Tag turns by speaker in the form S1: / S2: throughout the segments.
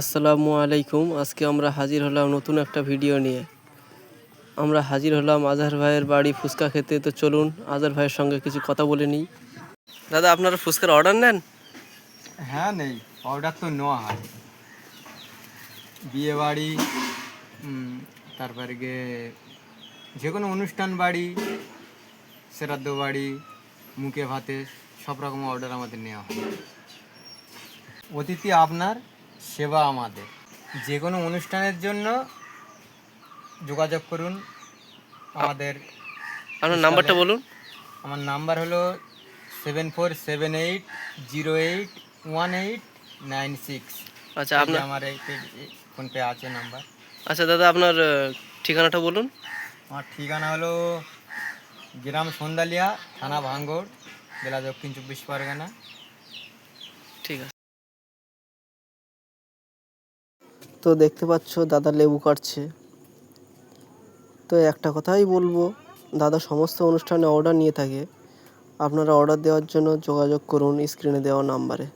S1: আসসালামু আলাইকুম। আজকে আমরা হাজির হলাম নতুন একটা ভিডিও নিয়ে। আমরা হাজির হলাম আজহার ভাইয়ের বাড়ি ফুচকা খেতে। তো চলুন আজহার ভাইয়ের সঙ্গে কিছু কথা বলে নিই। দাদা, আপনারা ফুচকার অর্ডার নেন?
S2: হ্যাঁ নেই। অর্ডার তো নেওয়া হয়। বিয়ে বাড়ি তারপরে গিয়ে যে কোনো অনুষ্ঠান বাড়ি, শ্রাদ্ধ বাড়ি, মুখে ভাতে, সব রকম অর্ডার আমাদের নেওয়া হয়। অতিথি আপনার? সেবা আমাদের। যে কোনো অনুষ্ঠানের জন্য যোগাযোগ করুন। আমাদের
S1: আপনার নাম্বারটা বলুন।
S2: আমার নাম্বার হলো seven four seven eight zero eight one eight nine six.
S1: আচ্ছা আপনার
S2: আমার এই ফোনপে আছে নাম্বার।
S1: আচ্ছা দাদা আপনার ঠিকানাটা বলুন।
S2: আমার ঠিকানা হলো গ্রাম সন্দালিয়া থানা ভাঙ্গর জেলা দক্ষিণ চব্বিশ পরগনা।
S1: ঠিক আছে। তো দেখতে পাচ্ছ দাদা লেবু কাটছে। তো একটা কথাই বলব, দাদা সমস্ত অনুষ্ঠানে অর্ডার নিয়ে থাকে। আপনারা অর্ডার দেওয়ার জন্য যোগাযোগ করুন স্ক্রিনে দেওয়া নাম্বারে।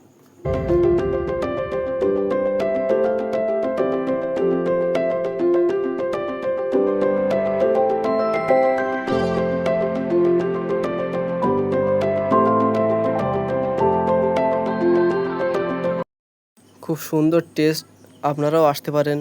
S1: খুব সুন্দর টেস্ট আপনারাও আসতে পারেন।